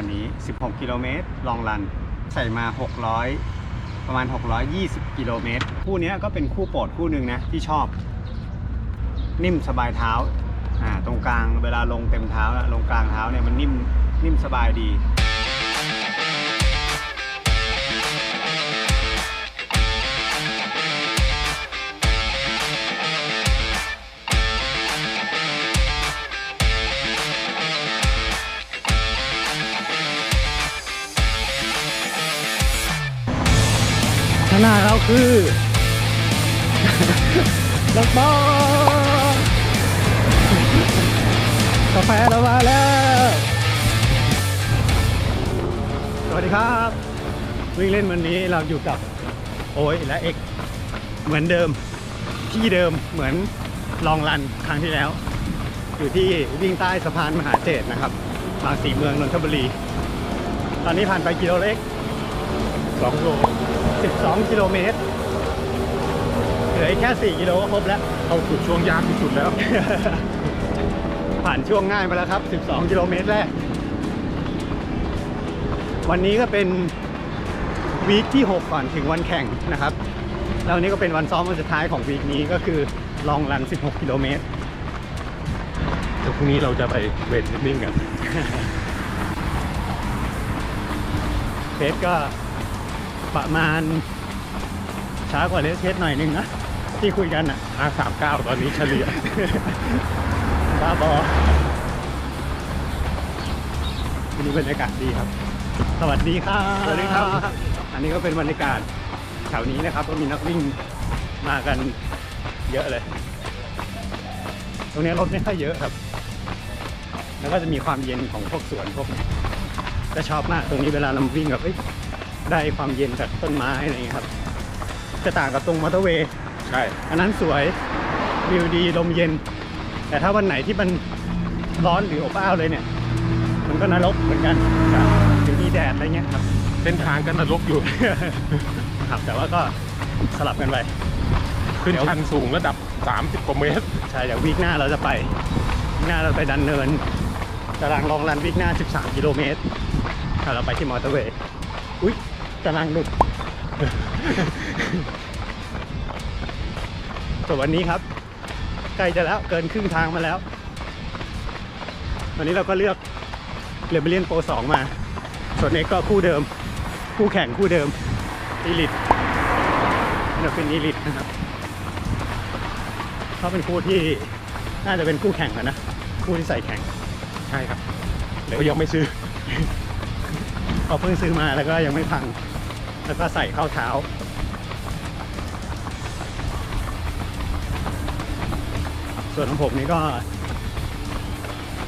วันนี้ 16 กิโลเมตรลองรัน ใส่มา 600 ประมาณ 620 กิโลเมตร คู่เนี้ยก็เป็นคู่โปรดคู่หนึ่งนะที่ชอบ นิ่มสบายเท้าอ่าตรงกลางเวลาลงเต็มเท้าลงกลางเท้าเนี่ยมันนิ่มนิ่มสบายดี น้าเราคือลักบอลกาแฟเรามาแล้ว สวัสดีครับ วิ่งเล่นวันนี้เราอยู่กับโอ้ยและเอกเหมือนเดิมที่เดิมเหมือนลองรันครั้งที่แล้ว อยู่ที่วิ่งใต้สะพานมหาเจตนะครับบางสีเมืองนนทบุรี ตอนนี้ผ่านไปกิโลเล็ก2โล 12 กิโลเมตร เหลืออีกแค่ 4 กิโลก็ครบแล้ว เข้าสู่ช่วงยากที่สุดแล้ว ผ่านช่วงง่ายไปแล้วครับ 12 กิโลเมตรแรก วันนี้ก็เป็นวีคที่ 6 ก่อนถึงวันแข่งนะครับ แล้ววันนี้ก็เป็นวันซ้อมวันสุดท้ายของวีคนี้ก็คือลองรัน 16 กิโลเมตรเดี๋ยวพรุ่งนี้เราจะไปเวทเทรนนิ่งกัน เพชรก็ ประมาณ ช้ากว่าเลสเทสหน่อยนึงนะ ที่คุยกันอะ539 ตอนนี้เฉลี่ยบ้าบอวันนี้บรรยากาศดีครับ สวัสดีครับ สวัสดีครับ อันนี้ก็เป็นบรรยากาศแถวนี้นะครับ ก็มีนักวิ่งมากันเยอะเลย ตรงนี้รถไม่ค่อยเยอะครับ แล้วก็จะมีความเย็นของพวกสวนพวกนี้จะชอบมากตรงนี้เวลาเราวิ่งแบบเอ้ย ได้ความเย็นจากต้นไม้อะไรอย่างเงี้ยครับ จะต่างกับตรงมอเตอร์เวย์ใช่ อันนั้นสวยวิวดีลมเย็น แต่ถ้าวันไหนที่มันร้อนหรืออบอ้าวเลยเนี่ย มันก็นรกเหมือนกันครับหรือมีแดดอะไรเงี้ยครับ เส้นทางก็นรกอยู่ ครับแต่ว่าก็สลับกันไป ขึ้นเดี๋ยวชันสูงระดับ 30 กว่าเมตร ใช่เดี๋ยววีคหน้าเราจะไปวีคหน้าเราไปดันเนินตารางลองรันวีคหน้า 13 กิโลเมตรถ้าเราไปที่มอเตอร์เวย์อุ๊ย ตารางหลุดส่วนวันนี้ครับใกล้จะแล้วเกินครึ่งทางมาแล้ว วันนี้เราก็เลือกเรเบเลียนโปร2มา ส่วนเอกก็คู่เดิม คู่แข่งคู่เดิมอีลิทเราเป็นอีลิทนะครับเขาเป็นคู่ที่น่าจะเป็นคู่แข่งอะนะ คู่ที่ใส่แข่ง ใช่ครับก็ยังไม่ซื้อเขาเพิ่งซื้อมาแล้วก็ยังไม่พัง แล้วก็ใส่เข้าเท้า ส่วนของผมนี่ก็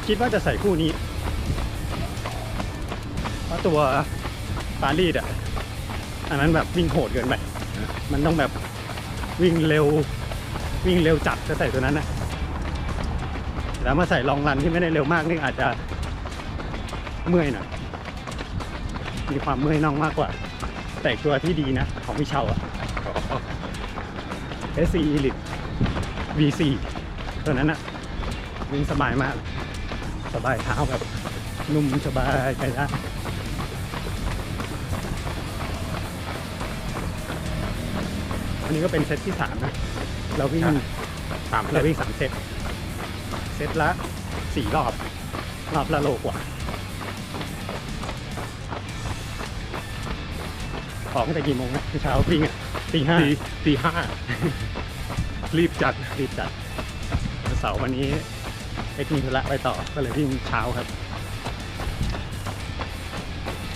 คิดว่าจะใส่คู่นี้ เพราะตัวปารีสอะ อันนั้นแบบวิ่งโหดเกินไป มันต้องแบบวิ่งเร็ว วิ่งเร็วจัดจะใส่ตัวนั้นนะแล้วมาใส่ลองรันที่ไม่ได้เร็วมากนี่อาจจะเมื่อยหน่อยมีความเมื่อยน่องมากกว่า แต่อีกตัวที่ดีนะ ของพี่เชาอะ SC Elite V4 ตัวนั้นอะวิ่งสบายมาก สบายเท้าแบบ นุ่มสบายไปได้อันนี้ก็เป็นเซตที่สามนะ เราวิ่งครับสามเราเซตวิ่งสามเซต เซตละสี่รอบ รอบละโลกว่า ออกตั้งแต่กี่โมงนะเช้าวิ่งอะตีห้าตีตีห้ารีบจัดรีบจัดวันเสาร์วันนี้เอ็กมีธุระไปต่อก็เลยวิ่งเช้าครับ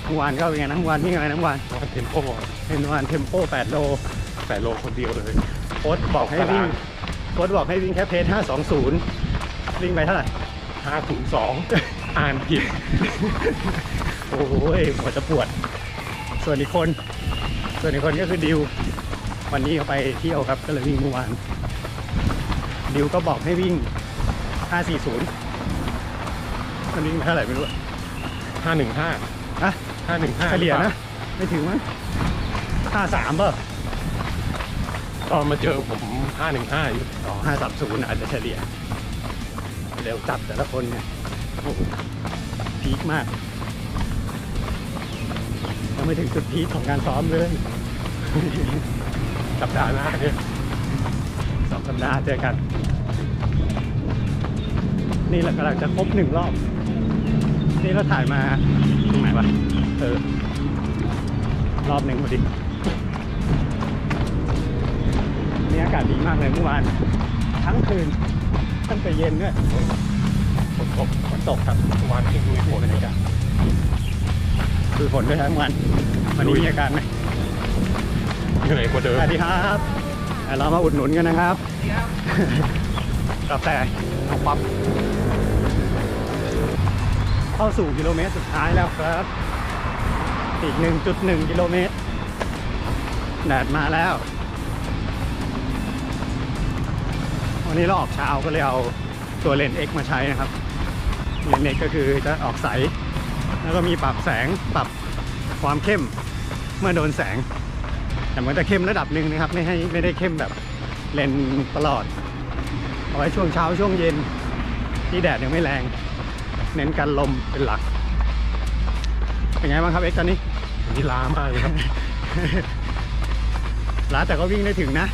เมื่อวานก็เป็นไงนะเมื่อวานวิ่งอะไรนะเมื่อวานวันเทมโปเป็นเมื่อวานเทมโป8โลแต่โลคนเดียวเลย โค้ดบอกให้วิ่งโค้ดบอกให้วิ่งแค่เพจ520 วิ่งไปเท่าไหร่ 502 อ่านผิด โอ้ยหัวจะปวด ส่วนอีกคน ส่วนอีกคนก็คือดิว วันนี้เขาไปเที่ยวครับ ก็เลยวิ่งเมื่อวาน ดิวก็บอกให้วิ่ง 540มันวิ่งไปเท่าไหร่ไม่รู้อะ515อะ515เฉลี่ยนะ ไม่ถึงมั้ง53ป่ะตอนมาเจอผม515อยู่อ๋อ530อาจจะเฉลี่ย เร็วจัดแต่ละคนเนี่ยโอ้โหพีคมากยังไม่ถึงจุดพีคของการซ้อมเลย สัปดาห์หน้าเนี่ยสองสัปดาห์เจอกัน นี่แหละกำลังจะครบหนึ่งรอบ นี่เราถ่ายมาตรงไหนวะเออรอบหนึ่งพอดีนี่อากาศดีมากเลยเมื่อวาน ทั้งคืนตั้งแต่เย็นด้วยฝนตกฝนตกครับเมื่อวานที่ดูฝนบรรเลยยากาศคือฝนด้วยทั้งวันวันนี้มีอาการไหม เหนื่อยกว่าเดิสมวัสดีครับเดี๋ยวเรามาอุดหนุนกันนะครับกาแฟของปั๊บเข้าสู่กิโลเมตรสุดท้ายแล้วครับ อีก 1.1 กิโลเมตรแดดมาแล้ว วันนี้เราออกเช้าก็เลยเอาตัวเลนส์ X มาใช้นะครับ เลนส์ X ก็คือจะออกใส แล้วก็มีปรับแสงปรับความเข้มเมื่อโดนแสง แต่มันจะเข้มระดับหนึ่งนะครับ ไม่ให้ไม่ได้เข้มแบบเลนส์ตลอด เอาไว้ช่วงเช้าช่วงเย็นที่แดดยังไม่แรง เน้นกันลมเป็นหลัก เป็นไงบ้างครับเอ็กซ์ตอนนี้วันนี้ล้ามากเลยครับล้าแต่ก็วิ่งได้ถึงนะ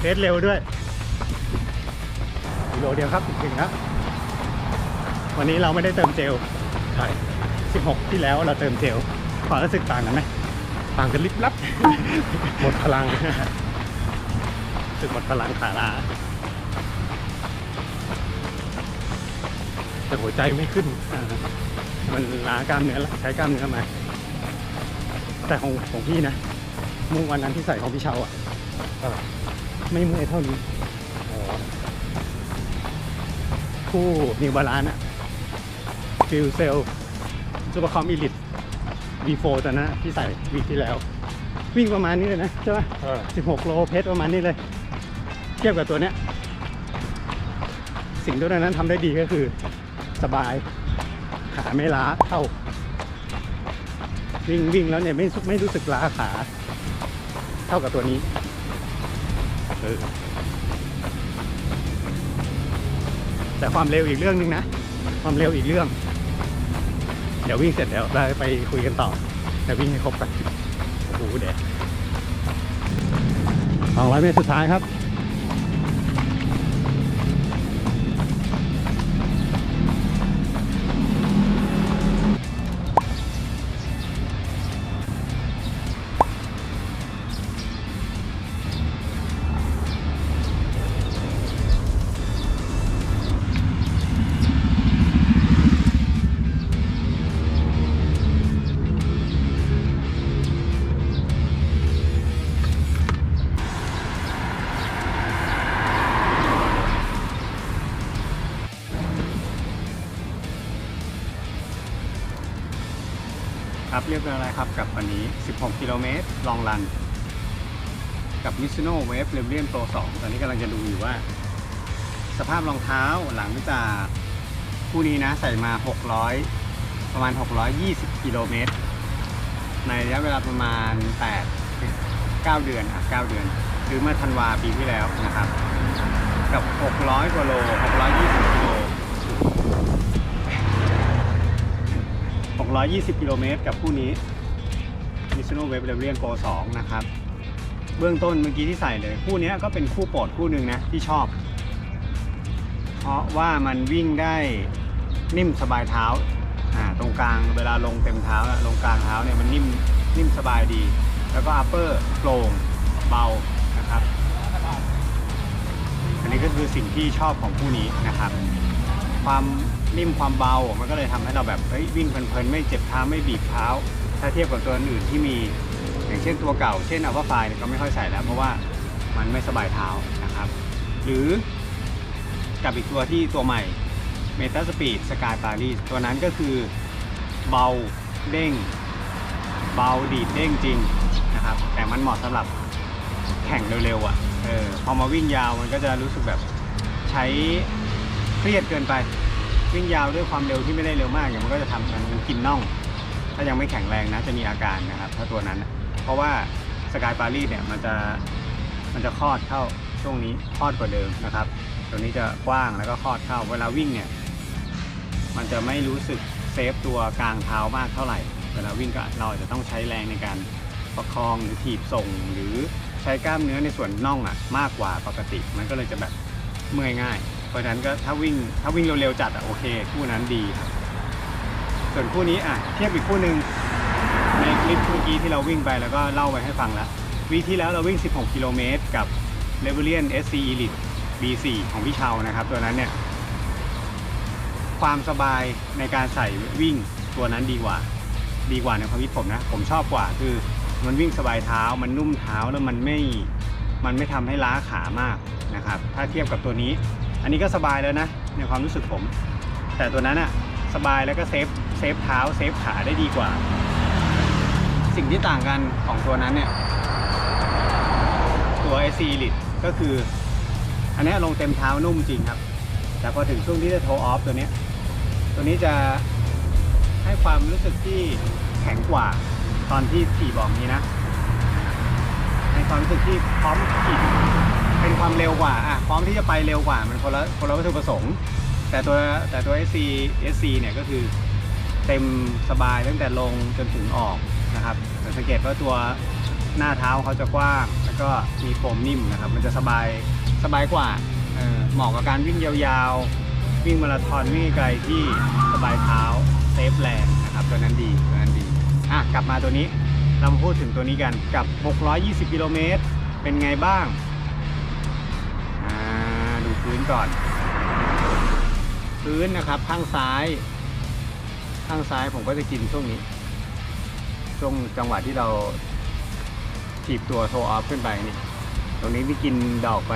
เพสเร็วด้วยกิโลเดียวครับถึงแล้ววันนี้เราไม่ได้เติมเจลใช่16 ที่แล้วเราเติมเจลความรู้สึกต่างกันไหม ต่างกันลิบลับ หมดพลังรู้สึกหมดพลังขาลาแต่หัวใจไม่ขึ้น มันล้ากล้ามเนื้อละใช้กล้ามเนื้อมา แต่ของของพี่นะมื่อวันนั้นที่ใส่ของพี่เชาอะไม่เมื่อยเท่านี้คู่นิวบาลานะฟิลเซลซูเปอร์คอมอีลิท V4 ตอนนั้นที่ใส่วีคที่แล้ว วิ่งประมาณนี้เลยนะใช่ปะเออ16 โลเพชรประมาณนี้เลย เทียบกับตัวเนี้ย สิ่งตัวนั้นทำได้ดีก็คือ สบายขาไม่ล้าเท่า วิ่งวิ่งแล้วเนี่ยไม่ไม่รู้สึกล้าขา เท่ากับตัวนี้เออแต่ความเร็วอีกเรื่องหนึงนะ ความเร็วอีกเรื่อง เดี๋ยววิ่งเสร็จเดี๋ยวเราไปคุยกันต่อ เดี๋ยววิ่งให้ครบกันโอ้โหเด็ดสองร้อยเมตรสุดท้ายครับ เรียบร้อยแล้วครับกับวันนี้ 16 กิโลเมตรลองรัน กับ Mizuno Wave r e b e l i o n Pro 2 ตอนนี้กำลังจะดูอยู่ว่า สภาพรองเท้าหลังจากคู่นี้นะใส่มา 600 ประมาณ 620 กิโลเมตร ในระยะเวลาประมาณ 8 9 เดือนอะ9เดือน หรือเมื่อธันวาปีที่แล้วนะครับ กับ 600กว่าโล 620กิโล 620 กิโลเมตรกับคู่นี้ Mizuno Wave r e b e l i o n Pro 2 นะครับ เบื้องต้นเมื่อกี้ที่ใส่เลย คู่นี้ก็เป็นคู่โปรดคู่หนึ่งนะ ที่ชอบ เพราะว่ามันวิ่งได้นิ่มสบายเท้าตรงกลางเวลาลงเต็มเท้าลงกลางเท้าเนี่ยมันนิ่มนิ่มสบายดี แล้วก็ upper โปร่งเบานะครับ อันนี้ก็คือสิ่งที่ชอบของคู่นี้นะครับ ความนิ่มความเบา มันก็เลยทำให้เราแบบเฮ้ยวิ่งเพลินๆไม่เจ็บเท้าไม่บีบเท้า ถ้าเทียบกับตัวอื่นที่มี อย่างเช่นตัวเก่า เช่นอัลฟาไฟก็ไม่ค่อยใส่แล้ว เพราะว่ามันไม่สบายเท้านะครับ หรือกับอีกตัวที่ตัวใหม่ m e t a Speed Sky Paris ตัวนั้นก็คือเบาเด้ง เบาดีดเด้งจริงนะครับ แต่มันเหมาะสำหรับแข่งเร็วๆอะเออพอมาวิ่งยาวมันก็จะรู้สึกแบบใช้ เครียดเกินไป วิ่งยาวด้วยความเร็วที่ไม่ได้เร็วมากอย่างมันก็จะทำมันกินน่อง ถ้ายังไม่แข็งแรงนะจะมีอาการนะครับ ถ้าตัวนั้นเพราะว่าสกายปารีสเนี่ยมันจะมันจะคลอดเข้าช่วงนี้คลอดกว่าเดิมนะครับ ตัวนี้จะกว้างแล้วก็คลอดเข้าเวลาวิ่งเนี่ยมันจะไม่รู้สึกเซฟตัวกลางเท้ามากเท่าไหร่ เวลาวิ่งก็เราอาจจะต้องใช้แรงในการประคองหรือถีบส่งหรือใช้กล้ามเนื้อในส่วนน่องอะมากกว่าปกติ มันก็เลยจะแบบเมื่อยง่าย เพราะฉะนั้นก็ถ้าวิ่งถ้าวิ่งเร็วๆจัดอะโอเค คู่นั้นดีครับส่วนคู่นี้อะเทียบอีกคู่หนึ่งในคลิปเมื่อกี้ที่เราวิ่งไปแล้วก็เล่าไปให้ฟังแล้ววีที่แล้วเราวิ่ง 16 กิโลเมตรกับ l e v e l i a n SC Elite B4 ของพี่เชานะครับ ตัวนั้นเนี่ยความสบายในการใส่วิ่งตัวนั้นดีกว่า ดีกว่าในความคิดผมนะ ผมชอบกว่าคือมันวิ่งสบายเท้ามันนุ่มเท้าแล้วมันไม่มันไม่ทำให้ล้าขามากนะครับ ถ้าเทียบกับตัวนี้ นนี้ก็สบายแล้วนะ ในความรู้สึกผม แต่ตัวนั้นอะสบายแล้วก็เซฟเซฟเท้าเซฟขาได้ดีกว่า สิ่งที่ต่างกันของตัวนั้นเนี่ยตัว SC Elite ก็คือ อันนี้ลงเต็มเท้านุ่มจริงครับ แต่พอถึงช่วงที่จะโทออฟตัวนี้ ตัวนี้จะให้ความรู้สึกที่แข็งกว่าตอนที่ขี่บอกนี้นะให้ความรู้สึกที่พร้อมขี่ เป็นความเร็วกว่าอะพร้อมที่จะไปเร็วกว่ามันคนละคนละวัตถุประสงค์ แต่ตัวแต่ตัว SC SC เนี่ยก็คือเต็มสบายตั้งแต่ลงจนถึงออกนะครับสังเกตว่าตัวหน้าเท้าเขาจะกว้าง แล้วก็มีโฟมนิ่มนะครับ มันจะสบายสบายกว่าเหมาะกับการวิ่งยาวๆ วิ่งมาราธอนวิ่งไกลที่สบายเท้าเซฟแรงนะครับตัวนั้นดีตัวนั้นดีอะกลับมาตัวนี้เรามาพูดถึงตัวนี้กันกับ 620 กิโลเมตรเป็นไงบ้าง ก่อน พื้นนะครับ ข้างซ้าย ข้างซ้ายผมก็จะกินช่วงนี้ช่วงจังหวะที่เราถีบตัวโทออฟขึ้นไปนี่ ตรงนี้ที่กินดอกไป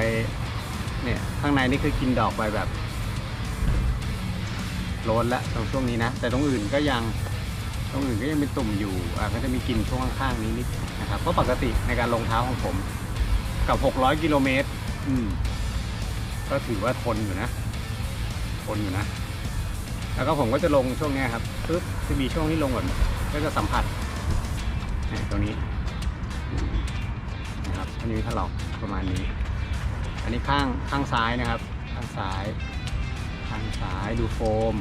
เนี่ย ข้างในนี่คือกินดอกไปแบบโลนล้วตรงช่วงนี้นะ แต่ตรงอื่นก็ยังตรงอื่นก็ยังเป็นตุ่มอยู่อะก็จะมีกินช่วงข้างๆนี้นิดนะครับก็ปกติในการลงเท้าของผมกับ 600 กิโลเมตร อืม ก็ถือว่าทนอยู่นะ ทนอยู่นะ แล้วก็ผมก็จะลงช่วงนี้ครับปึ๊บจะมีช่วงที่ลงแบบนี้ก็จะสัมผัสตรงนี้นะครับอันนี้ถ้าเราประมาณนี้ อันนี้ข้างข้างซ้ายนะครับ ข้างซ้าย ข้างซ้ายดูโฟม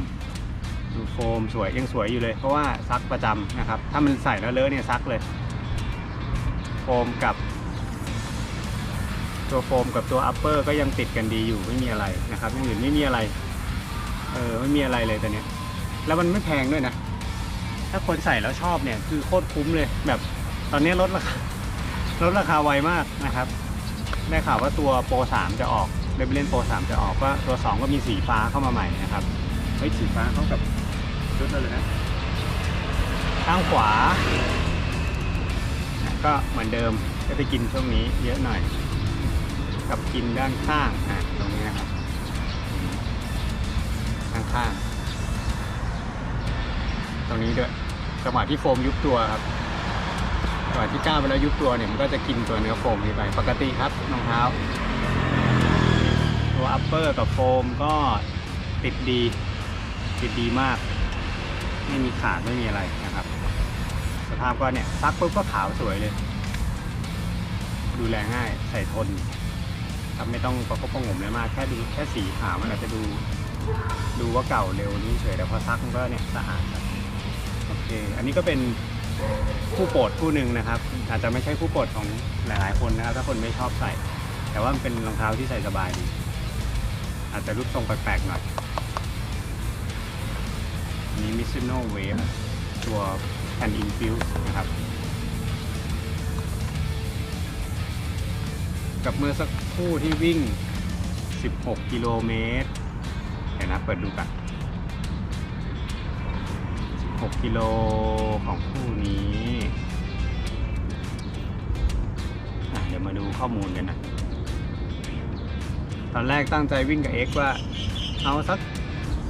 ดูโฟมสวยยังสวยอยู่เลย เพราะว่าซักประจำนะครับ ถ้ามันใส่แล้วเลอะเนี่ยซักเลย โฟมกับ ตัวโฟมกับตัวอัปเปอร์ก็ยังติดกันดีอยู่ไม่มีอะไรนะครับอย่างอื่นไม่มีอะไร เออไม่มีอะไรเลยตัวเนี้ย แล้วมันไม่แพงด้วยนะ ถ้าคนใส่แล้วชอบเนี่ยคือโคตรคุ้มเลย แบบตอนนี้ลดราคาลดราคาไวมากนะครับ ได้ข่าวว่าตัวโปร3จะออกเบเบเลนโปร3จะออกก็ตัว2ก็มีสีฟ้าเข้ามาใหม่นะครับเฮ้ยสีฟ้าเข้ากับชุดเราเลยนะข้างขวา ก็เหมือนเดิมก็จะกินช่วงนี้เยอะหน่อย กับกินด้านข้างอะตรงนี้นะครับด้านข้าง ตรงนี้ด้วยจังหวะที่โฟมยุบตัวครับจังหวะที่ก้าวไปแล้วยุบตัวเนี่ยมันก็จะกินตัวเนื้อโฟมนี้ไปปกติครับรองเท้า ตัวอัปเปอร์กับโฟมก็ติดดี ติดดีมาก ไม่มีขาดไม่มีอะไรนะครับ สภาพก็เนี่ยซักปุ๊บก็ขาวสวยเลย ดูแลง่ายใส่ทน ครับไม่ต้องประคบประงมเลยมากแค่ดูแค่สีขาวมันอาจจะดูดูว่าเก่าเร็วนี่เฉยแต่พอซักมันก็เนี่ยสะอาดครับโอเค อันนี้ก็เป็นผู้โปรดผู้หนึ่งนะครับ อาจจะไม่ใช่ผู้โปรดของหลายๆคนนะครับ ถ้าคนไม่ชอบใส่ แต่ว่ามันเป็นรองเท้าที่ใส่สบายดีอาจจะรูปทรงแปลกๆหน่อยนี้มิซูโนเวฟตัวแผ่นอินฟิวนะครับกับเมื่อสักครู่ที่วิ่ง 16 กิโลเมตรเดี๋ยวนะเปิดดูกัน6กิโลของคู่นี้เดี๋ยวมาดูข้อมูลกันนะ ตอนแรกตั้งใจวิ่งกับ X ว่า เอาสัก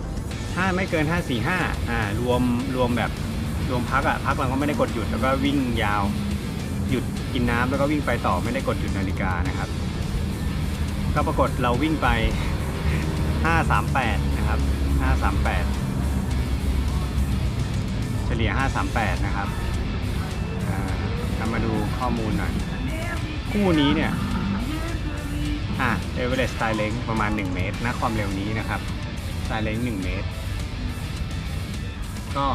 5 ไม่เกิน 545อ่ารวมรวมแบบรวมพักอะพักเราก็ไม่ได้กดหยุดแล้วก็วิ่งยาว หยุดกินน้ำแล้วก็วิ่งไปต่อไม่ได้กดหยุดนาฬิกานะครับ ก็ปรากฏเราวิ่งไป 538 นะครับ 538 เฉลี่ย 538 นะครับเรามาดูข้อมูลหน่อย คู่นี้เนี่ย อะเอเวอเรสต์ไตเลงประมาณ 1 เมตรนะความเร็วนี้นะครับไตเลง1 เมตร ก็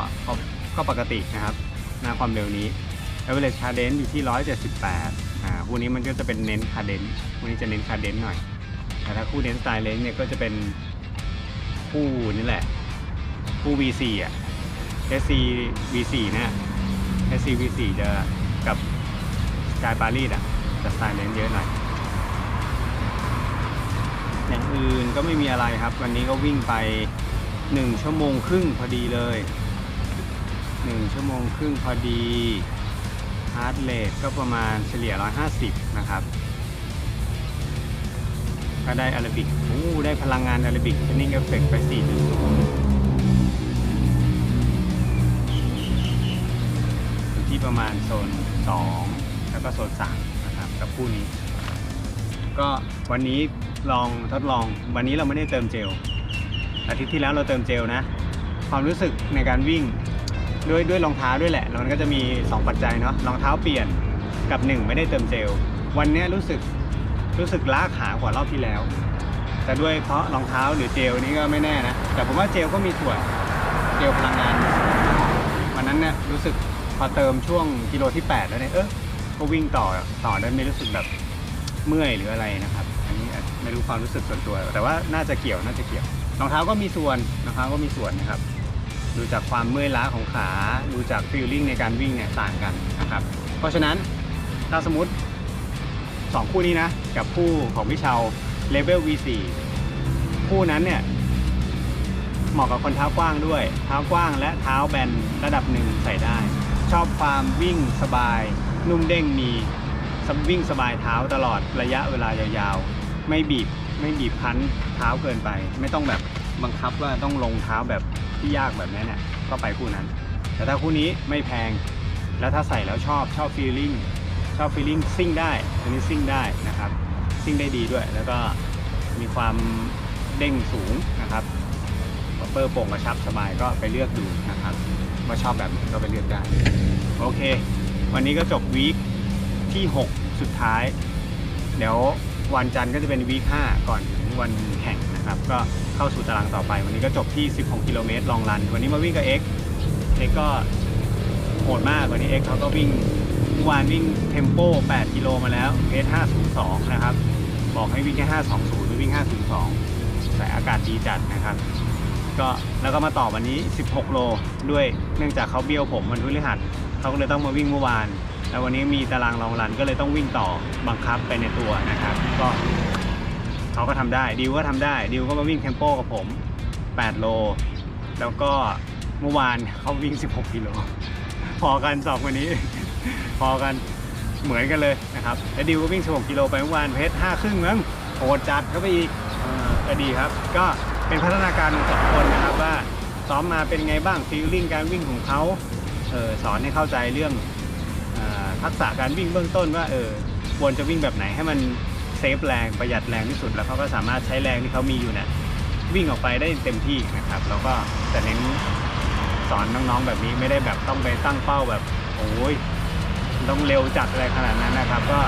ก็ปกตินะครับน้าความเร็วนี้ average cadence อยู่ที่ 178 อ่าคู่นี้มันก็จะเป็นเน้น cadence คู่นี้จะเน้น cadence หน่อยแต่ถ้าคู่เน้น style range เนี่ยก็จะเป็นคู่นี่แหละ คู่ V4 อะ SC V4 เนี่ย SC V4 จะกับ Sky Paris อะจะ style range เยอะหน่อยอย่างอื่นก็ไม่มีอะไรครับ วันนี้ก็วิ่งไป 1 ชั่วโมงครึ่งพอดีเลย 1 ชั่วโมงครึ่งพอดี ฮาร์ดเรทก็ประมาณเฉลี่ย 150 นะครับ ก็ได้อาราบิกโอ้ได้พลังงานอาราบิกเทนนิ่งเอฟเฟกไป 4.0อยู่ที่ประมาณโซน 2 แล้วก็โซน 3 นะครับ กับคู่นี้ ก็วันนี้ลองทดลอง วันนี้เราไม่ได้เติมเจล อาทิตย์ที่แล้วเราเติมเจลนะ ความรู้สึกในการวิ่ง ด้วยด้วยรองเท้าด้วยแหละแล้วมันก็จะมี 2 ปัจจัยเนาะรองเท้าเปลี่ยนกับ 1 ไม่ได้เติมเจล วันนี้รู้สึกรู้สึกล้าขากว่ารอบที่แล้ว แต่ด้วยเพราะรองเท้าหรือเจลนี้ก็ไม่แน่นะ แต่ผมว่าเจลก็มีส่วนเจลพลังงานวันนั้นเนี่ยรู้สึกพอเติมช่วงกิโลที่ 8 แล้วเนี่ยเออก็วิ่งต่อต่อได้ไม่รู้สึกแบบเมื่อยหรืออะไรนะครับ อันนี้ไม่รู้ความรู้สึกส่วนตัว แต่ว่าน่าจะเกี่ยวน่าจะเกี่ยวรองเท้าก็มีส่วนรองเท้าก็มีส่วนนะครับ ดูจากความเมื่อยล้าของขา ดูจากฟีลลิ่งในการวิ่งเนี่ยต่างกันนะครับ เพราะฉะนั้นถ้าสมมติ 2 คู่นี้นะ กับคู่ของพี่เชาเลเวล V4 คู่นั้นเนี่ยเหมาะกับคนเท้ากว้างด้วย เท้ากว้างและเท้าแบนระดับหนึ่งใส่ได้ ชอบความวิ่งสบาย นุ่มเด้งมีวิ่งสบายเท้าตลอดระยะเวลายาวๆ ไม่บีบไม่บีบคั้นเท้าเกินไป ไม่ต้องแบบ บังคับว่าต้องลงเท้าแบบที่ยากแบบนี้เนี่ยก็ไปคู่นั้น แต่ถ้าคู่นี้ไม่แพง แล้วถ้าใส่แล้วชอบชอบฟีลลิ่งชอบฟีลลิ่งซิ่งได้อันนี้ซิ่งได้นะครับซิ่งได้ดีด้วย แล้วก็มีความเด้งสูงนะครับเปอร์โป่งกระชับสบายก็ไปเลือกดูนะครับว่าชอบแบบไหนก็ไปเลือกได้โอเค วันนี้ก็จบวีคที่ 6 สุดท้าย เดี๋ยววันจันทร์ก็จะเป็นวีค5ก่อนถึงวันแข่ง นะครับก็เข้าสู่ตารางต่อไป วันนี้ก็จบที่ 16 กิโลเมตรลองรัน วันนี้มาวิ่งกับ X X ก็โหดมากวันนี้ X เขาก็วิ่งเมื่อวานวิ่งเทมโป 8 กิโลมาแล้วเพจ502 นะครับ บอกให้วิ่งแค่ 520ไม่วิ่ง 502 แต่อากาศดีจัดนะครับก็แล้วก็มาต่อวันนี้ 16 โลด้วยเนื่องจากเขาเบี้ยวผมวันพฤหัสเขาก็เลยต้องมาวิ่งเมื่อวาน แล้ววันนี้มีตารางรองรันก็เลยต้องวิ่งต่อบังคับไปในตัวนะครับ ก็ เขาก็ทำได้ดิวก็ทำได้ดิวก็มาวิ่งเทมโปกับผม 8 โล แล้วก็เมื่อวานเขาวิ่ง 16 กิโล พอกันสองคนนี้ พอกันเหมือนกันเลยนะครับแล้วดิวก็วิ่ง 16 กิโลไปเมื่อวานเพชร5ครึ่งมั้งโหดจัดเข้าไปอีกก็ดีครับ ก็เป็นพัฒนาการของสองคนนะครับว่าซ้อมมาเป็นไงบ้างฟีลลิ่งการวิ่งของเขาเออสอนให้เข้าใจเรื่องออทักษะการวิ่งเบื้องต้นว่าเออควรจะวิ่งแบบไหนให้มัน ฟแรงประหยัดแรงที่สุด แล้วเขาก็สามารถใช้แรงที่เขามีอยู่เนี่ยวิ่งออกไปได้เต็มที่นะครับ แล้วก็จะเน้นสอนน้องๆแบบนี้ไม่ได้แบบต้องไปตั้งเป้าแบบโอ้ยต้องเร็วจัดอะไรขนาดนั้นนะครับ ก็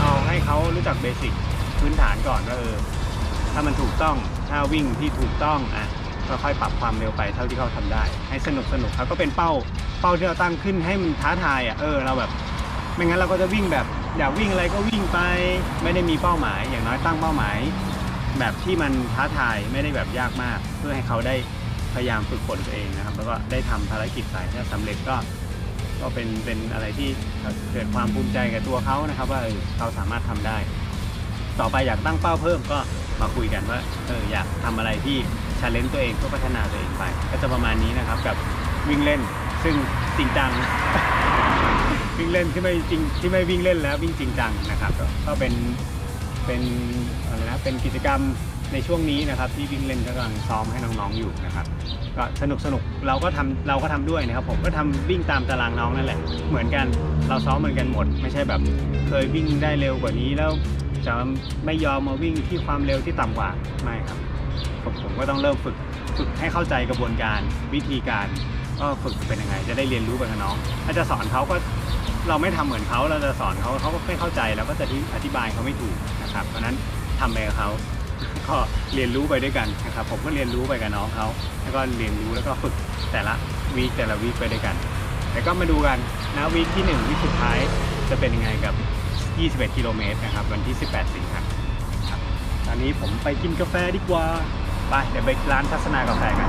เอาให้เขารู้จักเบสิกพื้นฐานก่อนว่าเออถ้ามันถูกต้องถ้าวิ่งที่ถูกต้องอะก็ค่อยปรับความเร็วไปเท่าที่เขาทำได้ ให้สนุกสนุกครับก็เป็นเป้าเป้าที่เราตั้งขึ้นให้มันท้าทายอะเออเราแบบไม่งั้นเราก็จะวิ่งแบบ อยากวิ่งอะไรก็วิ่งไป ไม่ได้มีเป้าหมาย อย่างน้อยตั้งเป้าหมาย แบบที่มันท้าทายไม่ได้แบบยากมาก เพื่อให้เขาได้พยายามฝึกฝนตัวเองนะครับ แล้วก็ได้ทำภารกิจไปถ้าสำเร็จก็ก็เป็นเป็นอะไรที่เกิดความภูมิใจกับตัวเขานะครับ ว่าเออเขาสามารถทำได้ ต่อไปอยากตั้งเป้าเพิ่มก็มาคุยกันว่าเอออยากทำอะไรที่ชาเลนจ์ตัวเองเพื่อพัฒนาตัวเองไป ก็จะประมาณนี้นะครับกับวิ่งเล่นซึ่งจริงจัง วิ่งเล่นที่ไม่จริงที่ไม่วิ่งเล่นแล้ววิ่งจริงจังนะครับ ก็เป็นเป็นอะไรนะเป็นกิจกรรมในช่วงนี้นะครับที่วิ่งเล่นกำลังซ้อมให้น้องๆอยู่นะครับก็สนุกสนุกเราก็ทำเราก็ทำด้วยนะครับ ผมก็ทำวิ่งตามตารางน้องนั่นแหละ เหมือนกันเราซ้อมเหมือนกันหมด ไม่ใช่แบบเคยวิ่งได้เร็วกว่านี้แล้วจะไม่ยอมมาวิ่งที่ความเร็วที่ต่ำกว่าไม่ครับผมผมก็ต้องเริ่มฝึกฝึกให้เข้าใจกระบวนการวิธีการก็ฝึกเป็นยังไง จะได้เรียนรู้ไปกับน้อง ถ้าจะสอนเขาก็ เราไม่ทำเหมือนเขาเราจะสอนเขาเขาก็ไม่เข้าใจแล้วก็จะอธิบายเขาไม่ถูกนะครับ เพราะนั้นทำไปกับเขาก็เรียนรู้ไปด้วยกันนะครับ ผมก็เรียนรู้ไปกับน้องเขาแล้วก็เรียนรู้แล้วก็ฝึกแต่ละวีคแต่ละวีคไปด้วยกัน แต่ก็มาดูกันนะวีคที่1วีคสุดท้ายจะเป็นยังไงกับ 21 กิโลเมตรนะครับ วันที่ 18 สิงหาคมครับตอนนี้ผมไปกินกาแฟดีกว่า ไปเดี๋ยวไปร้านทัศนากาแฟกัน